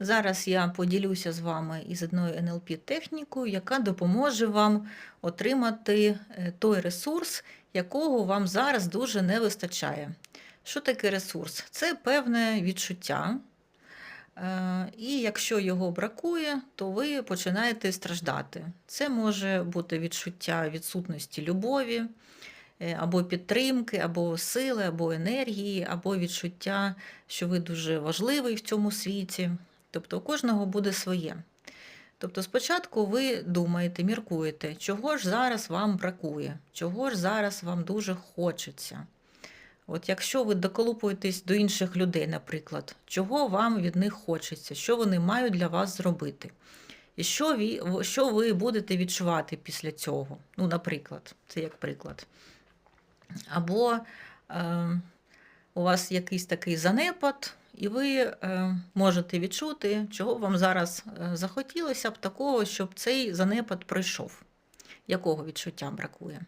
Зараз я поділюся з вами із одною NLP технікою, яка допоможе вам отримати е, той ресурс, якого вам зараз дуже не вистачає. Що таке ресурс? Це певне відчуття. Е, І якщо його бракує, то ви починаєте страждати. Це може бути відчуття відсутності любові, е, або підтримки, або сили, або енергії, або відчуття, що ви дуже важливий в цьому світі. Тобто у кожного буде своє. Тобто, спочатку ви думаєте, міркуєте, чого ж зараз вам бракує, чого ж зараз вам дуже хочеться. От якщо ви доколупуєтесь до інших людей, наприклад, чого вам від них хочеться, що вони мають для вас зробити? І що ви, що ви будете відчувати після цього? Ну, наприклад, це як приклад. Або е, у вас якийсь такий занепад, і ви е, можете відчути, чого вам зараз е, захотілося б такого, щоб цей занепад пройшов. Якого відчуття бракує?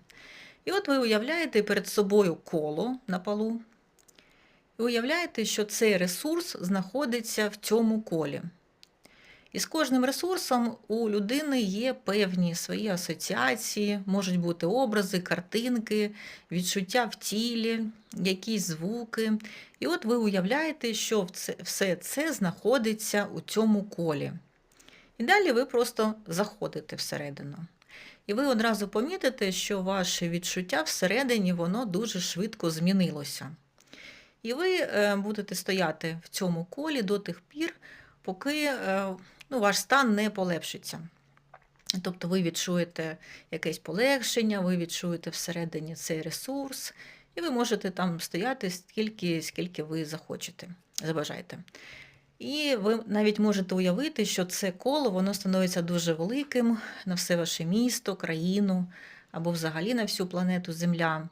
І от ви уявляєте перед собою коло на полу, і уявляєте, що цей ресурс знаходиться в цьому колі. І з кожним ресурсом у людини є певні свої асоціації, можуть бути образи, картинки, відчуття в тілі, якісь звуки. І от ви уявляєте, що все це знаходиться у цьому колі. І далі ви просто заходите всередину. І ви одразу помітите, що ваше відчуття всередині воно дуже швидко змінилося. І ви е, будете стояти в цьому колі до тих пір, поки е, ну, ваш стан не полегшиться. Тобто ви відчуєте якесь полегшення, ви відчуєте всередині цей ресурс, і ви можете там стояти скільки, скільки ви захочете, забажаєте. І ви навіть можете уявити, що це коло воно становиться дуже великим на все ваше місто, країну або взагалі на всю планету Земля.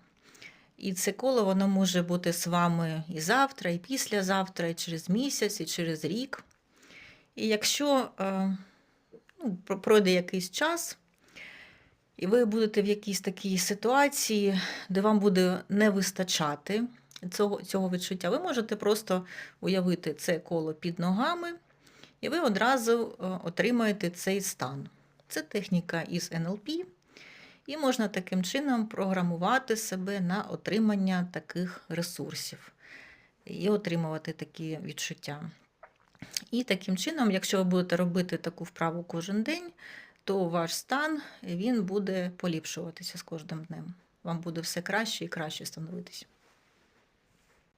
І це коло воно може бути з вами і завтра, і післязавтра, і через місяць, і через рік. І якщо е, ну, пройде якийсь час, і ви будете в якійсь такій ситуації, де вам буде не вистачати цього цього відчуття, ви можете просто уявити це коло під ногами, і ви одразу е, отримаєте цей стан. Це техніка із НЛП, і можна таким чином програмувати себе на отримання таких ресурсів і отримувати такі відчуття. І таким чином, якщо ви будете робити таку вправу кожен день, то ваш стан він буде поліпшуватися з кожним днем. Вам буде все краще і краще становитись.